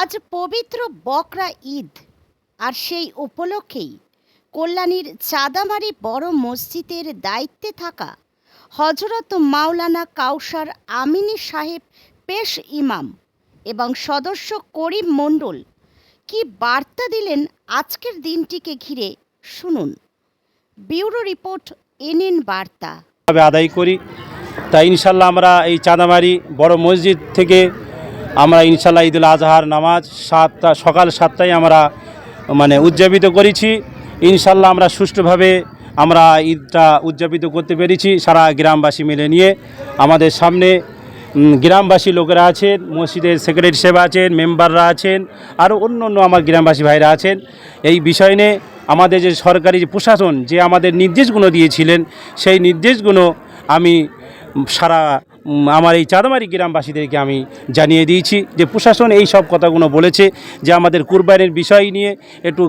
আজ পবিত্র বকরা ঈদ। আর সেই উপলক্ষেই কল্যাণীর চাঁদামারি বড় মসজিদের দায়িত্বে থাকা হজরত মাওলানা কাউসার আমিনী সাহেব পেশ ইমাম এবং সদস্য করিম মণ্ডল কি বার্তা দিলেন আজকের দিনটিকে ঘিরে শুনুন। ব্যুরো রিপোর্ট, এনএন বার্তা। আদায় করি। তাই ইনশাল্লাহ আমরা এই চাঁদামারি বড় মসজিদ থেকে আমরা ইনশাল্লাহ ঈদুল আজহার নামাজ সাতটা, সকাল সাতটায় আমরা মানে উদযাপিত করেছি। ইনশাল্লাহ আমরা সুষ্ঠুভাবে আমরা ঈদটা উদযাপিত করতে পেরেছি সারা গ্রামবাসী মিলে নিয়ে। আমাদের সামনে গ্রামবাসী লোকেরা আছেন, মসজিদের সেক্রেটারি সাহেব আছেন, মেম্বাররা আছেন, আরও অন্য অন্য আমার গ্রামবাসী ভাইরা আছেন। এই বিষয় নিয়ে আমাদের যে সরকারি যে প্রশাসন, যে আমাদের নির্দেশগুলো দিয়েছিলেন, সেই নির্দেশগুলো আমি সারা আমার এই চাঁদামারি গ্রামবাসীদেরকে আমি জানিয়ে দিয়েছি যে প্রশাসন এই সব কথাগুলো বলেছে যে আমাদের কুরবানির বিষয় নিয়ে একটু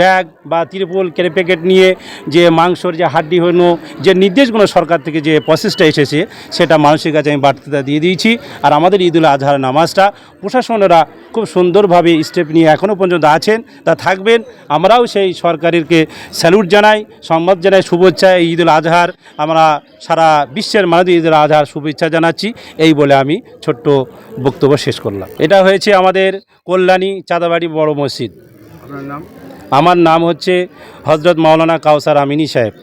ব্যাগ বা তিরপল কেড়ে প্যাকেট নিয়ে যে মাংসর যে হাড্ডি হলো যে নির্দেশগুলো সরকার থেকে যে প্রসেসটা এসেছে সেটা মানুষের কাছে আমি বার্তা দিয়ে দিয়েছি। আর আমাদের ঈদুল আজহার নামাজটা প্রশাসনেরা খুব সুন্দরভাবে স্টেপ নিয়ে এখনও পর্যন্ত আছেন, তা থাকবেন। আমরাও সেই সরকারেরকে স্যালুট জানাই সম্মান জানাই শুভেচ্ছা ঈদুল আজহার। আমরা সারা বিশ্বের মানুষ ঈদুল আজহার শুভেচ্ছা জানাচ্ছি। এই বলে আমি ছোট্ট বক্তব্য শেষ করলাম। এটা হয়েছে আমাদের কল্যাণী চাঁদাবাড়ি বড় মসজিদ। নাম? আমার নাম হচ্ছে হজরত মাওলানা কাউসার আমিনী সাহেব।